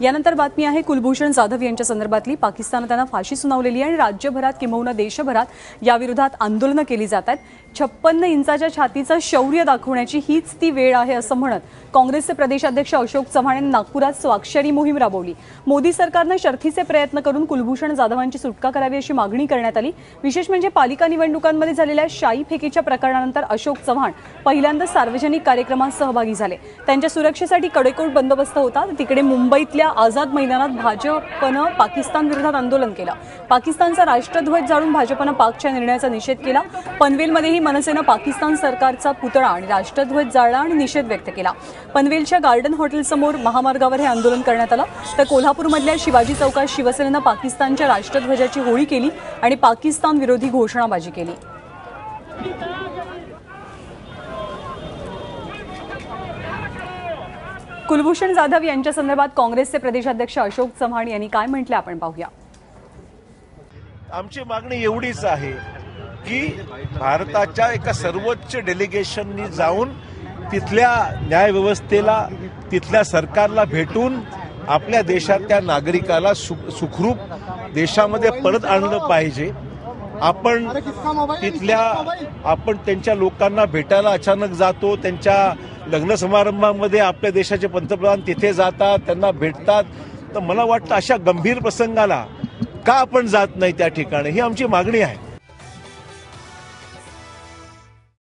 यानंतर बातमी आहे कुलभूषण जाधव यांच्या संदर्भातली. पाकिस्तानं त्यांना फाशी सुनावलेली आहे आणि राज्यभरात किंबहुना देशभरात याविरोधात आंदोलनं केली जात आहेत. छप्पन्न इंचाच्या छातीचं शौर्य दाखवण्याची हीच ती वेळ आहे असं म्हणत काँग्रेसचे प्रदेशाध्यक्ष अशोक चव्हाण यांनी नागपुरात स्वाक्षरी मोहीम राबवली. मोदी सरकारनं शर्थीचे प्रयत्न करून कुलभूषण जाधवांची सुटका करावी अशी मागणी करण्यात आली. विशेष म्हणजे पालिका निवडणुकांमध्ये झालेल्या शाई फेकीच्या प्रकरणानंतर अशोक चव्हाण पहिल्यांदा सार्वजनिक कार्यक्रमात सहभागी झाले. त्यांच्या सुरक्षेसाठी कडेकोट बंदोबस्त होता. तिकडे मुंबईतल्या आझाद मैदानात भाजपनं पाकिस्तान विरोधात आंदोलन केलं. पाकिस्तानचा राष्ट्रध्वज जाळून भाजपनं पाकच्या निर्णयाचा निषेध केला. पनवेलमध्येही मनसेनं पाकिस्तान सरकारचा पुतळा आणि राष्ट्रध्वज जाळला आणि निषेध व्यक्त केला. पनवेलच्या गार्डन हॉटेलसमोर महामार्गावर हे आंदोलन करण्यात आलं. तर कोल्हापूरमधल्या शिवाजी चौकात शिवसेनेनं पाकिस्तानच्या राष्ट्रध्वजाची होळी केली आणि पाकिस्तान विरोधी घोषणाबाजी केली. कुलभूषण जाधव यांच्या संदर्भात काँग्रेसचे प्रदेशाध्यक्ष अशोक चव्हाण यांनी काय म्हटलं आपण पाहूया. आमची मागणी एवढीच आहे की भारताच्या एका सर्वोच्च डेलिगेशननी जाऊन तिथल्या न्यायव्यवस्थेला तिथल्या सरकारला भेटून आपल्या देशातल्या नागरिकाला सु- सुखरूप देशामध्ये परत आणलं पाहिजे. आपण तिथल्या आपण त्यांच्या लोकांना भेटायला अचानक जातो त्यांच्या लग्न समारंभामध्ये आपल्या देशाचे पंतप्रधान तिथे जातात त्यांना भेटतात. तर मला वाटतं अशा गंभीर प्रसंगाला का आपण जात नाही त्या ठिकाणी? ही आमची मागणी आहे.